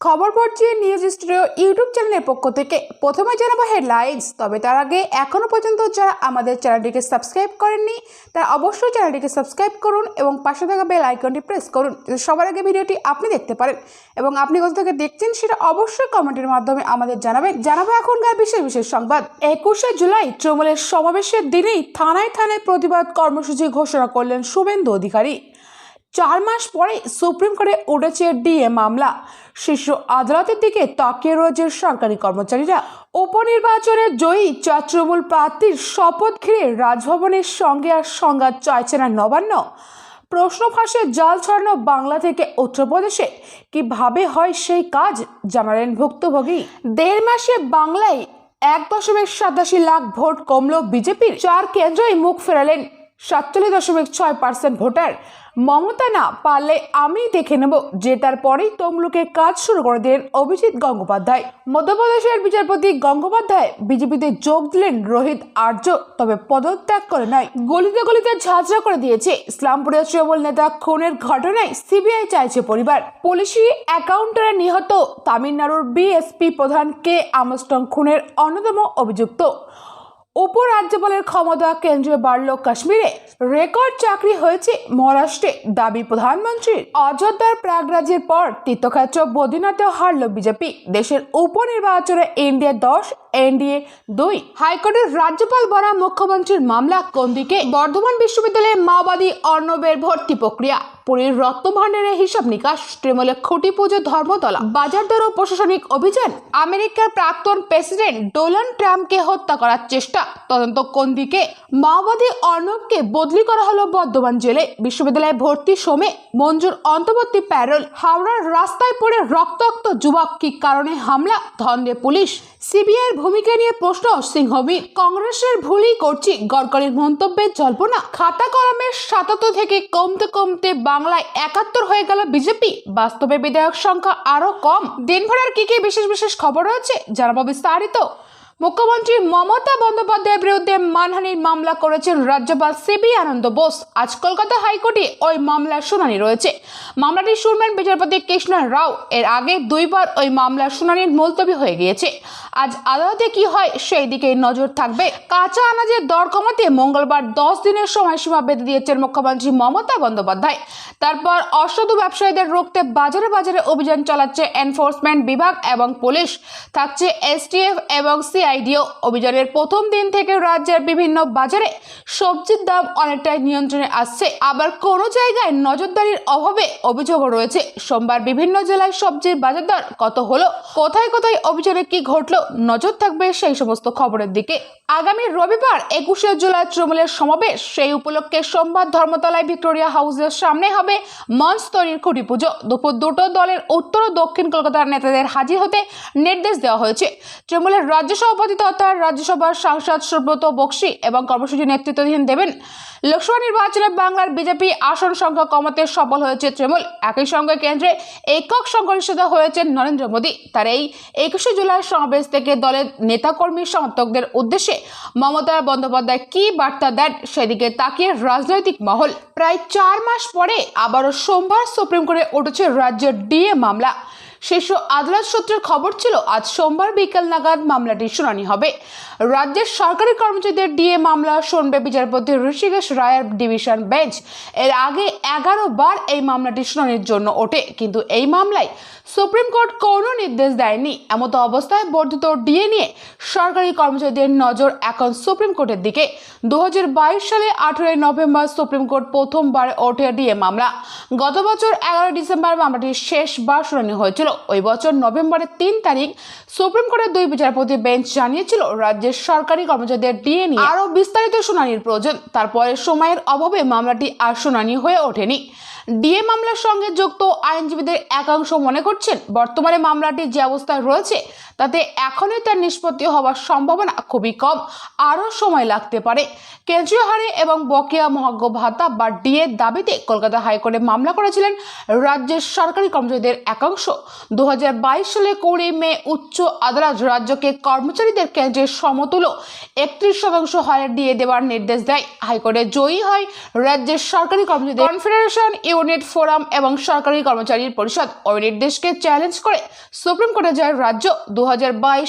খবর পড়ছি news studio YouTube চ্যানেলের পক্ষ থেকে। প্রথমে জানাব হেডলাইন্স, তবে তার আগে এখনও পর্যন্ত যারা আমাদের চ্যানেলটিকে সাবস্ক্রাইব করেননি, তারা অবশ্যই চ্যানেলটিকে সাবস্ক্রাইব করুন এবং পাশে থাকা বেল আইকনটি প্রেস করুন সবার আগে ভিডিওটি আপনি দেখতে পারেন। এবং আপনি কোথা থেকে দেখছেন সেটা অবশ্যই কমেন্টের মাধ্যমে আমাদের জানাবেন। জানাব এখনকার বিশেষ বিশেষ সংবাদ। একুশে জুলাই তৃণমূলের সমাবেশের দিনেই থানায় থানায় প্রতিবাদ কর্মসূচি ঘোষণা করলেন শুভেন্দু অধিকারী। চার মাস পরে সুপ্রিম কোর্টে উঠেছে ডিএ মামলা। শীর্ষ আদালতের দিকে তাকিয়ে রয়েছে সরকারি কর্মচারীরা। উপনির্বাচনে জয়ী চার প্রার্থীর শপথ ঘিরে রাজভবনের সঙ্গে আর সংঘাত চাইছে না নবান্ন। প্রশ্ন ফাঁসে জাল ছড়ানো বাংলা থেকে উত্তরপ্রদেশে। কীভাবে হয় সেই কাজ জানালেন ভুক্তভোগী। দেড় মাসে বাংলায় এক দশমিক সাতাশি লাখ ভোট কমল বিজেপির। চার কেন্দ্রই মুখ ফেরালেন সাতচল্লিশ দশমিক ছয় পার্সেন্ট ভোটার। মমতা না পারলে আমি দেখে নেব যে তারপরেই তমলুকে কাজ শুরু করে দিলেন অভিজিৎ গঙ্গোপাধ্যায়। মধ্যপ্রদেশের বিচারপতি গঙ্গোপাধ্যায় বিজেপিতে যোগ দিলেন রোহিত আর্য, তবে পদত্যাগ করে নয় গলিতে গলিতে ঝাঁঝরা করে দিয়েছে ইসলামপুরের তৃণমূল নেতা খুনের ঘটনায় সিবিআই চাইছে পরিবার। পুলিশি অ্যাকাউন্টারে নিহত তামিলনাড়ুর বিএসপি প্রধান কে আমস্টং খুনের অন্যতম অভিযুক্ত। উপরাজ্যপালের ক্ষমতা কেন্দ্রে বাড়ল কাশ্মীরে রেকর্ড চাকরি হয়েছে মহারাষ্ট্রে, দাবি প্রধানমন্ত্রীর। অযোধ্যার প্রাগরাজের পর তীর্থক্ষেত্র বদ্রীনাথেও হারল বিজেপি। দেশের উপনির্বাচনে ইন্ডিয়া দশ, এনডিএ দুই। হাইকোর্টের রাজ্যপাল বনা মুখ্যমন্ত্রীর মামলা, কোন দিকে? বর্ধমান বিশ্ববিদ্যালয়ে মাওবাদী অর্ণবের ভর্তি প্রক্রিয়া। পুরীর রত্নভাণ্ডারের হিসাব নিকাশ, তৃণমূলের খুঁটি পুজো ধর্মতলা। বাজার দর ও প্রশাসনিক অভিযান, আমেরিকার প্রাক্তন প্রেসিডেন্ট ডোনাল্ড ট্রাম্পকে হত্যা করার চেষ্টা। তদন্ত কোন দিকে মাওবাদী অর্ণবকে বদলি করা হলো বর্ধমান জেলে। বিশ্ববিদ্যালয়ে ভর্তি সমে মঞ্জুর অন্তর্বর্তী প্যারল হাওড়ার রাস্তায় পড়ে রক্তাক্ত যুবক কি কারণে হামলা? ধন্দে পুলিশ সিবিআইয়ের ভূমিকা নিয়ে প্রশ্ন সিংহবীর কংগ্রেসের ভুলই করছি গড়করির মন্তব্যের জল্পনা। খাতা কলমের সাতাত্তর থেকে কমতে কমতে বাংলায় একাত্তর হয়ে গেল বিজেপি। বাস্তবে বিধায়ক সংখ্যা আরও কম। দিনভরের কি কি বিশেষ বিশেষ খবর রয়েছে, জানাব বিস্তারিত। মুখ্যমন্ত্রী মমতা বন্দ্যোপাধ্যায়ের বিরুদ্ধে মানহানির মামলা করেছেন রাজ্যপাল সিবি আনন্দ বোস। আজ কলকাতা হাইকোর্টে ওই মামলার শুনানি রয়েছে। মামলাটি শুনবেন বিচারপতি কৃষ্ণ রাও। এর আগে দুইবার ওই মামলার শুনানির মুলতবি হয়ে গিয়েছে। আজ আদালতে কি হয় সেই দিকে নজর থাকবে। কাঁচা আনাজের দর কমাতে মঙ্গলবার দশ দিনের সময়সীমা বেঁধে দিয়েছেন মুখ্যমন্ত্রী মমতা বন্দ্যোপাধ্যায়। তারপর অসাধু ব্যবসায়ীদের রুখতে বাজারে বাজারে অভিযান চালাচ্ছে এনফোর্সমেন্ট বিভাগ এবং পুলিশ। থাকছে এসটিএফ এবং সিআইডিও। অভিযানের প্রথম দিন থেকে রাজ্যের বিভিন্ন বাজারে সবজির দাম অনেকটাই নিয়ন্ত্রণে আসছে। আবার কোনো জায়গায় নজরদারির অভাবে অভিযোগও রয়েছে। সোমবার বিভিন্ন জেলায় সবজির বাজার দর কত হলো? কোথায় কোথায় অভিযানে কি ঘটলো? নজর থাকবে সেই সমস্ত খবরের দিকে। আগামী রবিবার একুশে জুলাই তৃণমূলের সমাবেশ। সেই উপলক্ষে সোমবার ধর্মতলায় ভিক্টোরিয়া হাউসের সামনে হবে মঞ্চ তৈরির খুঁটি পুজো। দুপুর দুটো দলের উত্তর ও দক্ষিণ কলকাতার নেতাদের হাজির হতে নির্দেশ দেওয়া হয়েছে। তৃণমূলের রাজ্য সভাপতি তথা রাজ্যসভার সাংসদ সুব্রত বক্সি এবং কর্মসূচি নেতৃত্বাধীন দেবেন লোকসভা নির্বাচনে বাংলার বিজেপি আসন সংখ্যা কমাতে সফল হয়েছে তৃণমূল। একই সঙ্গে কেন্দ্রে একক সংখ্যাগরিষ্ঠতা হয়েছে নরেন্দ্র মোদী। তার এই একুশে জুলাই সমাবেশ থেকে দলের নেতাকর্মী সমর্থকদের উদ্দেশ্যে মমতা বন্দ্যোপাধ্যায় কি বার্তা দেন সেদিকে তাকিয়ে রাজনৈতিক মহল। প্রায় চার মাস পরে আবারও সোমবার সুপ্রিম কোর্টে উঠেছে রাজ্যের ডিএ মামলা। শীর্ষ আদালত সূত্রের খবর ছিল, আজ সোমবার বিকেল নাগাদ মামলাটির শুনানি হবে। রাজ্যের সরকারি কর্মচারীদের ডিএ মামলা শুনবে বিচারপতি ঋষিকেশ রায়ের ডিভিশন বেঞ্চ। এর আগে এগারো বার এই মামলাটি শুনানির জন্য ওঠে, কিন্তু এই মামলায় সুপ্রিম কোর্ট কোনো নির্দেশ দেয়নি। এমতো অবস্থায় বর্ধিত ডিএ নিয়ে সরকারি কর্মচারীদের নজর এখন সুপ্রিম কোর্টের দিকে। দু হাজার বাইশ সালে আঠেরোই নভেম্বর সুপ্রিম কোর্ট প্রথমবার ওঠে ডিএ মামলা। গত বছর এগারোই ডিসেম্বর মামলাটির শেষবার শুনানি হয়েছিল। ওই বছর নভেম্বরের তিন তারিখ সুপ্রিম কোর্টের দুই বিচারপতি বেঞ্চ জানিয়েছিল, রাজ্যের সরকারি কর্মচারীদের ডিএ নিয়ে আরও বিস্তারিত শুনানির প্রয়োজন। তারপরে সময়ের অভাবে মামলাটি আর শুনানি হয়ে ওঠেনি। ডিএ মামলার সঙ্গে যুক্ত আইনজীবীদের একাংশ মনে করছেন বর্তমানে মামলাটি যে অবস্থায় রয়েছে তাতে এখনই তার নিষ্পত্তি হওয়ার সম্ভাবনা খুবই কম। আরও সময় লাগতে পারে। কেন্দ্রীয় হারে এবং বকেয়া মহাজ্ঞ ভাতা বা ডিএ দাবিতে কলকাতা হাইকোর্টে মামলা করেছিলেন রাজ্যের সরকারি কর্মচারীদের একাংশ। দু হাজার বাইশ সালে কুড়ি মে উচ্চ আদালত রাজ্যকে কর্মচারীদের কেন্দ্রের সমতুল্য একত্রিশ শতাংশ হারে ডিএ দেওয়ার নির্দেশ দেয়। হাইকোর্টে জয়ী হয় রাজ্যের সরকারি কর্মচারীদের কনফেডারেশন ইউনিট ফোরাম এবং সরকারি কর্মচারীর পরিষদ। ওই নির্দেশকে চ্যালেঞ্জ করে সুপ্রিম কোর্টে যায় রাজ্য। দু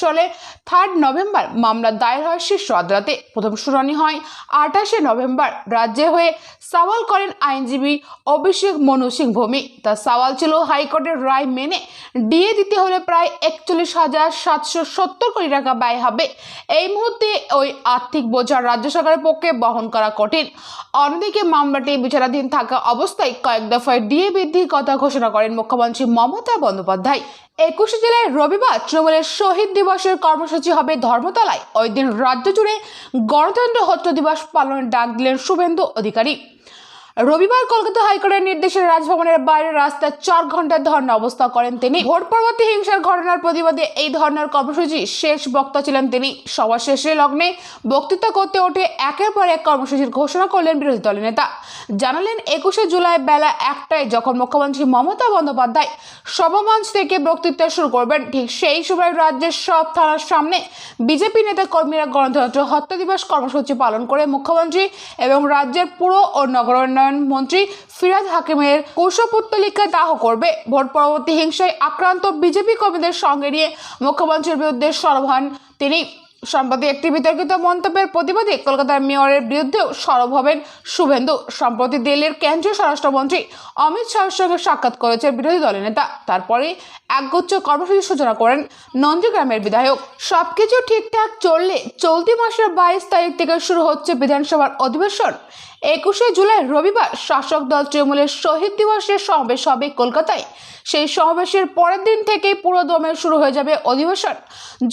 সালে থার্ড নভেম্বর মামলা দায়ের হয় শীর্ষ আদালতে। প্রথম শুনানি হয় আঠাশে নভেম্বর। রাজ্যে হয়ে সওয়াল করেন আইনজীবী অভিষেক মনু সিং ভূমি তার সওয়াল ছিল, হাইকোর্টের রায় মেনে ডিএ দিতে হলে প্রায় একচল্লিশ হাজার সাতশো সত্তর কোটি টাকা ব্যয় হবে। এই মুহূর্তে ওই আর্থিক বোঝা রাজ্য সরকারের পক্ষে বহন করা কঠিন। অন্যদিকে মামলাটি বিচারাধীন থাকা অবস্থায় কয়েক দফায় ডিএ বৃদ্ধির কথা ঘোষণা করেন মুখ্যমন্ত্রী মমতা বন্দ্যোপাধ্যায়। একুশে জেলায় রবিবার তৃণমূলের শহীদ দিবসের কর্মসূচি হবে ধর্মতলায়। ওই দিন রাজ্য জুড়ে গণতন্ত্র হত্যা দিবস পালনের ডাক দিলেন শুভেন্দু অধিকারী। রবিবার কলকাতা হাইকোর্টের নির্দেশে রাজভবনের বাইরে রাস্তায় চার ঘণ্টার ধর্ণা অবস্থা করেন তিনি। ভোট পরবর্তী হিংসার ঘটনার প্রতিবাদে এই ধর্নার কর্মসূচি শেষ বক্তা ছিলেন তিনি। সভা শেষে লগ্নে বক্তৃতা করতে ওঠে একের পর এক কর্মসূচির ঘোষণা করলেন বিরোধী দলের নেতা। জানালেন, একুশে জুলাই বেলা একটায় যখন মুখ্যমন্ত্রী মমতা বন্দ্যোপাধ্যায় সভামঞ্চ থেকে বক্তৃতা শুরু করবেন, ঠিক সেই সময় রাজ্যের সব থানার সামনে বিজেপি নেতা কর্মীরা গণতন্ত্র হত্যা দিবস কর্মসূচি পালন করে মুখ্যমন্ত্রী এবং রাজ্যের পুর ও নগর উন্নয়ন মন্ত্রী ফিরাদ হাকিমের কৌশপুত্তলিকা দাহ করবে। ভোট পরবর্তী হিংসায় আক্রান্ত বিজেপি কর্মীদের সঙ্গে নিয়ে মুখ্যমন্ত্রীর বিরুদ্ধে সরব হন তিনি। সম্প্রতি একটি বিতর্কিত মন্তব্যের প্রতিবাদে কলকাতার মেয়রের বিরুদ্ধেও সরব হবেন শুভেন্দু। সম্প্রতি দিল্লির কেন্দ্রীয় স্বরাষ্ট্রমন্ত্রী অমিত শাহের সঙ্গে সাক্ষাৎ করেছে বিরোধী দলের নেতা। তারপরে একগুচ্ছ কর্মসূচি সূচনা করেন নন্দীগ্রামের বিধায়ক। সবকিছু ঠিকঠাক চললে চলতি মাসের বাইশ তারিখ থেকে শুরু হচ্ছে বিধানসভার অধিবেশন। একুশে জুলাই রবিবার শাসক দল তৃণমূলের শহীদ দিবসের সমাবেশ হবে কলকাতায়। সেই সমাবেশের পরের দিন থেকেই পুরো দমে শুরু হয়ে যাবে অধিবেশন।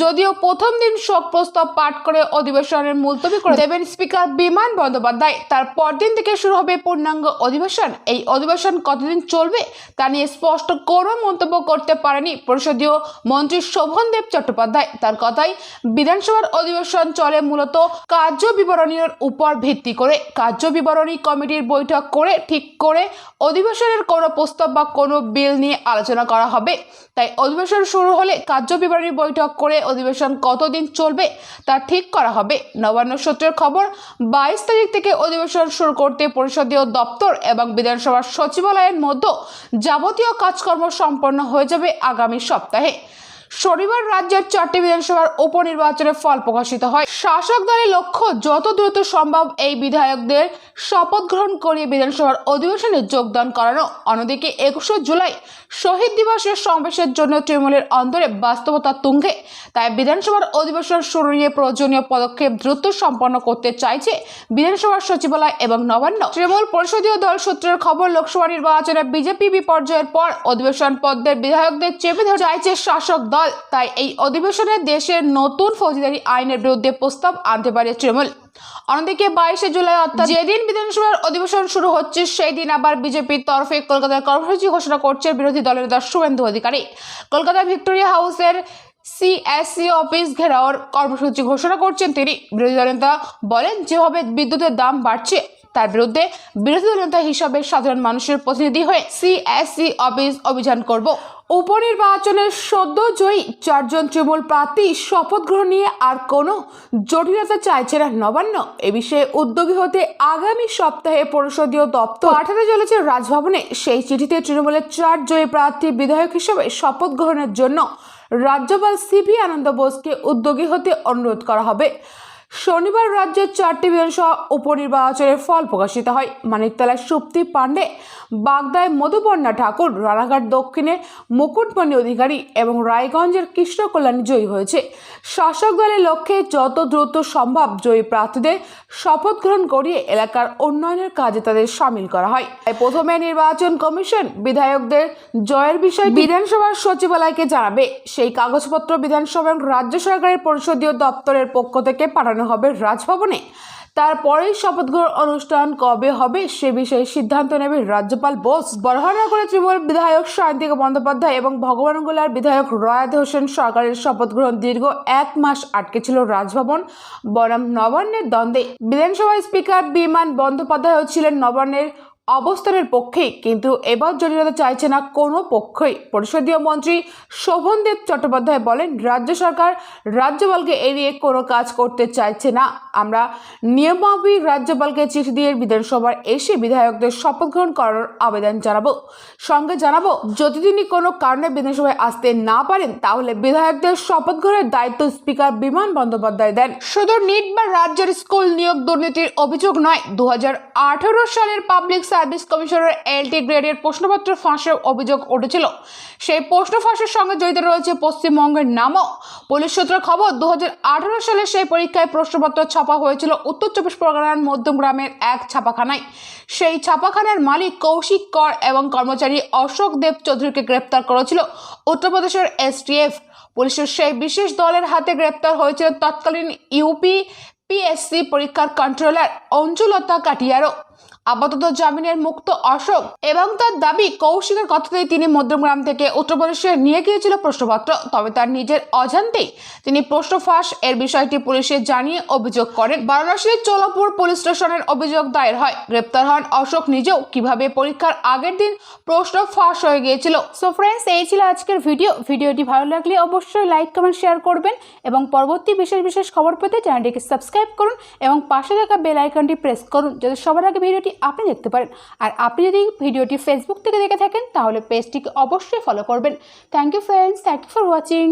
যদিও প্রথম দিন শোক প্রস্তাব পাঠ করে অধিবেশনের মুলতবি করে দেবেন স্পিকার বিমান বন্দ্যোপাধ্যায়। তার পরদিন থেকে শুরু হবে পূর্ণাঙ্গ অধিবেশন। এই অধিবেশন কতদিন চলবে তা নিয়ে স্পষ্ট কোনো মন্তব্য করতে পারেনি পরিষদীয় মন্ত্রী শোভন দেব চট্টোপাধ্যায়। তার কথাই, বিধানসভার অধিবেশন চলে মূলত কার্য বিবরণীর উপর ভিত্তি করে। কার্য বিবরণী কমিটির বৈঠক করে, ঠিক করে অধিবেশনের কোনো প্রস্তাব বা কোনো বিল নিয়ে আলোচনা করা হবে। তাই অধিবেশন শুরু হলে কার্য বিবরণী বৈঠক করে অধিবেশন কতদিন চলবে তা ঠিক করা হবে। নবান্ন সূত্রের খবর, বাইশ তারিখ থেকে অধিবেশন শুরু করতে পরিষদীয় দপ্তর এবং বিধানসভার সচিবালয়ের মধ্যে যাবতীয় কাজকর্ম সম্পন্ন হয়ে যাবে আগামী সপ্তাহে। শনিবার রাজ্যের চারটি বিধানসভার উপনির্বাচনের ফল প্রকাশিত হয়। শাসক দলের লক্ষ্য, যত দ্রুত সম্ভব এই বিধায়কদের শপথ গ্রহণ করিয়ে বিধানসভার অধিবেশনে যোগদান করানো। অন্যদিকে, একুশে জুলাই শহীদ দিবসের সমাবেশের জন্য তৃণমূলের অন্তরে বাস্তবতা তুঙ্গে। তাই বিধানসভার অধিবেশন শুরু নিয়ে প্রয়োজনীয় পদক্ষেপ দ্রুত সম্পন্ন করতে চাইছে বিধানসভার সচিবালয় এবং নবান্ন। তৃণমূল পরিষদীয় দল সূত্রের খবর, লোকসভা নির্বাচনে বিজেপি বিপর্যয়ের পর অধিবেশন পদ্মের বিধায়কদের চেপে ধরে চাইছে শাসক দল। তাই এই অধিবেশনে দেশের নতুন ফৌজদারি আইনের বিরুদ্ধে প্রস্তাব আনতে পারে তৃণমূল। অন্যদিকে বাইশে জুলাই অর্থাৎ যেদিন বিধানসভার অধিবেশন শুরু হচ্ছে সেই দিন আবার বিজেপির তরফে কলকাতার কর্মসূচি ঘোষণা করছে বিরোধী দলের নেতা শুভেন্দু অধিকারী। কলকাতা ভিক্টোরিয়া হাউসের সিএসসি অফিস ঘেরাওয়ার কর্মসূচি ঘোষণা করছেন তিনি। বিরোধী দলের নেতা বলেন, যেভাবে বিদ্যুতের দাম বাড়ছে তার বিরুদ্ধে বিরোধী দল নেতা হিসাবে সাধারণ মানুষের প্রতিনিধি হয়ে সিএসসি অফিস অভিযান করব। উপনির্বাচনের সদ্য জয়ী চারজন তৃণমূল প্রার্থী শপথ গ্রহণ নিয়ে আর কোনো জটিলতা চাইছে না নবান্ন। এ বিষয়ে উদ্যোগী হতে আগামী সপ্তাহে পরিষদীয় দপ্তর পাঠাতে চলেছে রাজভবনে। সেই চিঠিতে তৃণমূলের চার জয়ী প্রার্থী বিধায়ক হিসেবে শপথ গ্রহণের জন্য রাজ্যপাল সিপি আনন্দ বোসকে উদ্যোগী হতে অনুরোধ করা হবে। শনিবার রাজ্যের চারটি বিধানসভা উপনির্বাচনের ফল প্রকাশিত হয়। মানিকতলায় সুপ্তি পাণ্ডে, বাগদায় মধুপর্ণা ঠাকুর, রানাঘাট দক্ষিণে মুকুটমণি অধিকারী এবং রায়গঞ্জের কৃষ্ণ কল্যাণী জয়ী হয়েছে। শাসক দলের লক্ষ্যে যত দ্রুত সম্ভব জয়ী প্রার্থীদের শপথ গ্রহণ করিয়ে এলাকার উন্নয়নের কাজে তাদের সামিল করা হয়। প্রথমে নির্বাচন কমিশন বিধায়কদের জয়ের বিষয়ে বিধানসভার সচিবালয়কে জানাবে। সেই কাগজপত্র বিধানসভা এবং রাজ্য সরকারের পরিষদীয় দপ্তরের পক্ষ থেকে পাঠানো হবে রাজভবনে। তারপরেই শপথ গ্রহণ অনুষ্ঠান কবে হবে সে বিষয়ে সিদ্ধান্ত নেবে রাজ্যপাল বোস। বরহানগরের তৃণমূল বিধায়ক শান্তিকা বন্দ্যোপাধ্যায় এবং ভগবানগোলার বিধায়ক রয়াত হোসেন সরকারের শপথ গ্রহণ দীর্ঘ এক মাস আটকে ছিল রাজভবন। বনাম নবান্নের দ্বন্দ্বে বিধানসভার স্পিকার বিমান বন্দ্যোপাধ্যায়ও ছিলেন নবান্নের অবস্থানের পক্ষেই, কিন্তু এবার জটিলতা চাইছে না কোনো পক্ষই। পরিষদীয় মন্ত্রী শোভনদেব চট্টোপাধ্যায় বলেন, রাজ্য সরকার রাজ্যপালকে এড়িয়ে কোনো কাজ করতে চাইছে না। আমরা নিয়মাবলী রাজ্যপালকে চিঠি দিয়ে বিধানসভার এসে বিধায়কদের শপথ গ্রহণ করার আবেদন জানাব। সঙ্গে জানাব যদি তিনি কোনো কারণে বিধানসভায় আসতে না পারেন, তাহলে বিধায়কদের শপথ গ্রহণের দায়িত্ব স্পিকার বিমান বন্দ্যোপাধ্যায় দেন। শুধু নিট বা রাজ্যের স্কুল নিয়োগ দুর্নীতির অভিযোগ নয়, দু সালের পাবলিক কমিশনের এলটি গ্রেডের প্রশ্নপত্র ফাঁসের অভিযোগ উঠেছিল। সেই প্রশ্ন ফাঁসের সঙ্গে জড়িত রয়েছে পশ্চিমবঙ্গের নামও। পুলিশ সূত্রে খবর, দুহাজার আঠারো সালে সেই পরীক্ষায় প্রশ্নপত্র ছাপা হয়েছিল উত্তর চব্বিশ পরগনার মধ্যমগ্রামের এক ছাপাখানায়। সেই ছাপাখানার মালিক কৌশিক কর এবং কর্মচারী অশোক দেব চৌধুরীকে গ্রেপ্তার করেছিল উত্তরপ্রদেশের এসটিএফ। পুলিশের সেই বিশেষ দলের হাতে গ্রেপ্তার হয়েছিল তৎকালীন ইউপি, পিএসসি পরীক্ষার কন্ট্রোলার অঞ্জুলতা কাটিয়ারও। আপাতত জামিনের মুক্ত অশোক এবং তার দাবি কৌশিকের কথাতেই তিনি মধ্যমগ্রাম থেকে উত্তরপ্রদেশে নিয়ে গিয়েছিল প্রশ্নপত্র। তবে তার নিজের অজান্তেই তিনি প্রশ্ন ফাঁস এর বিষয়টি পুলিশে জানিয়ে অভিযোগ করেন। বারাণসীর চোলাপুর পুলিশ স্টেশনের অভিযোগ দায়ের হয়। গ্রেপ্তার হন অশোক নিজেও। কীভাবে পরীক্ষার আগের দিন প্রশ্ন ফাঁস হয়ে গিয়েছিল? সো ফ্রেন্ডস এই ছিল আজকের ভিডিও। ভিডিওটি ভালো লাগলে অবশ্যই লাইক কমেন্ট শেয়ার করবেন এবং পরবর্তী বিশেষ বিশেষ খবর পেতে চ্যানেলটিকে সাবস্ক্রাইব করুন এবং পাশে থাকা বেল আইকনটি প্রেস করুন, যাতে সবার আগে ভিডিওটি আপনি দেখতে পারেন। আর আপনি যদি ভিডিওটি ফেসবুক থেকে দেখে থাকেন, তাহলে পেজটিকে অবশ্যই ফলো করবেন। Thank you friends thank you for watching